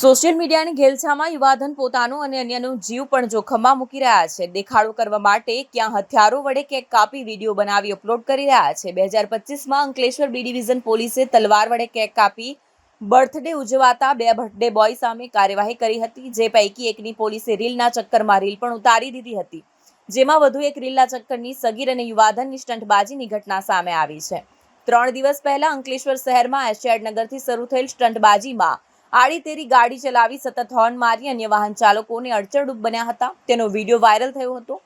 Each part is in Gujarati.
સોશિયલ મીડિયાની ઘેલછામાં યુવાધન પોતાનો અને અન્યનો જીવ પણ જોખમમાં મૂકી રહ્યા છે. દેખાડો કરવા માટે ક્યાં હથિયારો વડે કેક કાપી વીડિયો બનાવી અપલોડ કરી રહ્યા છે. બે હજાર પચીસમાં અંકલેશ્વર બી ડિવિઝન પોલીસે તલવાર વડે કેક કાપી બર્થડે ઉજવાતા બે બર્થડે બોય સામે કાર્યવાહી કરી હતી, જે પૈકી એકની પોલીસે રીલના ચક્કરમાં રીલ પણ ઉતારી દીધી હતી. જેમાં વધુ એક રીલના ચક્કરની સગીર અને યુવાધનની સ્ટંટબાજીની ઘટના સામે આવી છે. ત્રણ દિવસ પહેલા અંકલેશ્વર શહેરમાં એશિયાડ નગરથી શરૂ થયેલ સ્ટંટબાજીમાં આડી તેરી ગાડી ચલાવી સતત હોર્ન મારી અન્ય વાહન ચાલકોને અડચણરૂપ બન્યા હતા. તેનો વીડિયો વાયરલ થયો હતો.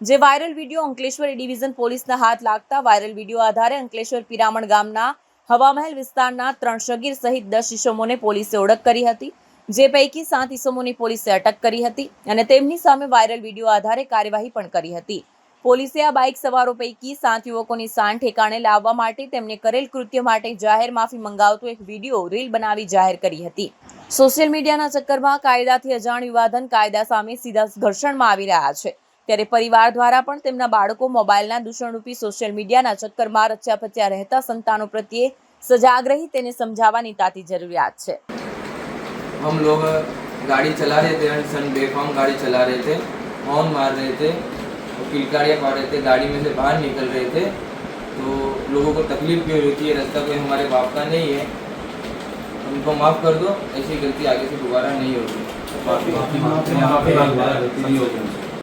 જે વાયરલ વીડિયો અંકલેશ્વર ડિવિઝન પોલીસના હાથ લાગતા વાયરલ વીડિયો આધારે અંકલેશ્વર પિરામણ ગામના હવામહેલ વિસ્તારના ત્રણ સગીર સહિત દસ ઇસમોને પોલીસે ઓળખ કરી હતી. જે પૈકી સાત ઇસમોની પોલીસે અટક કરી હતી અને તેમની સામે વાયરલ વીડિયો આધારે કાર્યવાહી પણ કરી હતી. પોલીસે આ બાઇક સવારો પૈકી સાત યુવકોની સાન ઠેકાણે લાવવા માટે તેમને કરેલ કૃત્ય માટે જાહેર માફી મંગાવતો એક વિડીયો રીલ બનાવી જાહેર કરી હતી સોશિયલ મીડિયાના ચક્કરમાં કાયદાથી અજાણ યુવાધન કાયદા સામે સીધા ઘર્ષણમાં આવી રહ્યા છે ત્યારે પરિવાર દ્વારા પણ તેમના બાળકો મોબાઈલના દૂષણરૂપી સોશિયલ મીડિયાના ચક્કરમાં રચ્યા પચ્યા રહેતા સંતાનો પ્રત્યે સજાગ રહી તેને સમજાવવાની તાતી જરૂરિયાત છે हम लोग गाड़ी चला रहे थे सन बेफाम गाड़ी चला रहे थे हॉर्न मार रहे थे और किलकारियाँ पा रहे थे गाड़ी में से बाहर निकल रहे थे तो लोगों को तकलीफ़ भी हो रही थी, ये रास्ता कोई हमारे बाप का नहीं है। उनको माफ़ कर दो, ऐसी गलती आगे से दोबारा नहीं होगी। माफ़ी माफ़ी माफ़ी माफ़ी